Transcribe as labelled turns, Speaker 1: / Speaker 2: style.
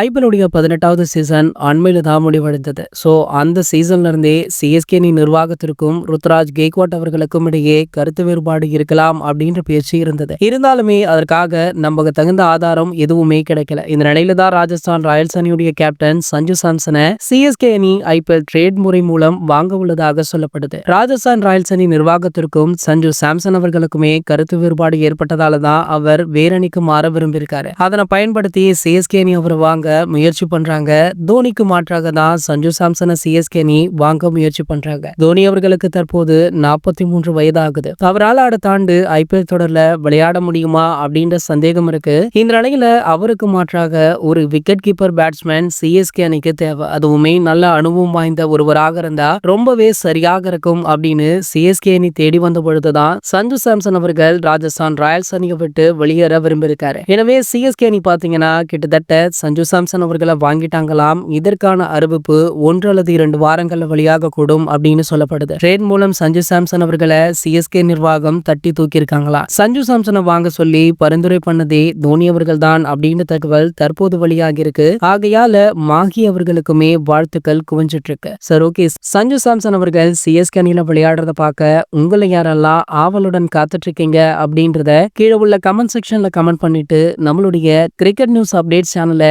Speaker 1: ஐபிஎலுடைய பதினெட்டாவது சீசன் அண்மையில் தான் முடிவடைந்தது. ஸோ அந்த சீசன்லேருந்தே சிஎஸ்கேனி சிஎஸ்கே அணி நிர்வாகத்திற்கும் ருத்ராஜ் கேக்வாட் அவர்களுக்கும் இடையே கருத்து வேறுபாடு இருக்கலாம் அப்படின்ற பேச்சு இருந்தது. இருந்தாலுமே அதற்காக நமக்கு தகுந்த ஆதாரம் எதுவுமே கிடைக்கல. இந்த நிலையில தான் ராஜஸ்தான் ராயல்ஸ் அணியுடைய கேப்டன் சஞ்சு சாம்சனை சிஎஸ்கே அணி ஐபிஎல் ட்ரேட் முறை மூலம் வாங்க உள்ளதாக சொல்லப்படுது. ராஜஸ்தான் ராயல்ஸ் அணி நிர்வாகத்திற்கும் சஞ்சு சாம்சன் அவர்களுக்குமே கருத்து வேறுபாடு ஏற்பட்டதால தான் அவர் வேரணிக்கு மாற விரும்பியிருக்காரு. அதனை பயன்படுத்தி சிஎஸ்கே அணி அவர் வாங்க முயற்சி பண்றாங்க. தோனிக்கு மாற்றாக தான் சஞ்சு சாம்சனை சிஎஸ்கே அணி வாங்க முயற்சி பண்றாங்க. தோனி அவர்களுக்கு தற்போது நாற்பத்தி மூன்று வயதாகுது. அவரால் அடுத்த ஆண்டு ஐபிஎல் தொடர்ல விளையாட முடியுமா அப்படின்ற சந்தேகம் இருக்கு. இந்த நிலையில அவருக்கு மாற்றாக ஒரு விக்கெட் கீப்பர் பேட்ஸ்மேன் சிஎஸ்கே அணிக்கு தேவை. அதுவுமே நல்ல அனுபவம் வாய்ந்த ஒருவராக இருந்தா ரொம்பவே சரியாக இருக்கும் அப்படின்னு சிஎஸ்கே அணி தேடி வந்த பொழுதுதான் சஞ்சு சாம்சன் அவர்கள் ராஜஸ்தான் ராயல்ஸ் அணியை விட்டு வெளியேற விரும்பியிருக்காரு. எனவே சிஎஸ்கே அணி பாத்தீங்கன்னா கிட்டத்தட்ட சஞ்சு சாம்சன் அவர்களை வாங்கிட்டாங்களாம். இதற்கான அறிவிப்பு ஒன்று அல்லது இரண்டு வாரங்கள் வழியாக கூடும் அப்படின்னு சொல்லப்படுது. ட்ரேட் மூலம் சஞ்சு சாம்சன் அவர்களை சிஎஸ்கே நிர்வாகம் தட்டி தூக்கியிருக்காங்களா? சஞ்சு சாம்சனை வாங்க சொல்லி பரிந்துரை பண்ணதே தோனி அவர்கள் தான் அப்படின்னு தகவல் தற்போது வழியாக இருக்கு. ஆகையால மாகி அவர்களுக்குமே வாழ்த்துக்கள் குவிஞ்சிட்டு இருக்கு. Sir okay. சஞ்சு சாம்சன் அவர்கள் சிஎஸ்கே அணியில விளையாடுறத பார்க்க உங்களை யாரெல்லாம் ஆவலுடன் காத்துட்டு இருக்கீங்க அப்படின்றத கீழே உள்ள கமெண்ட் செக்ஷன்ல கமெண்ட் பண்ணிட்டு நம்மளுடைய கிரிக்கெட் நியூஸ் அப்டேட் சேனலை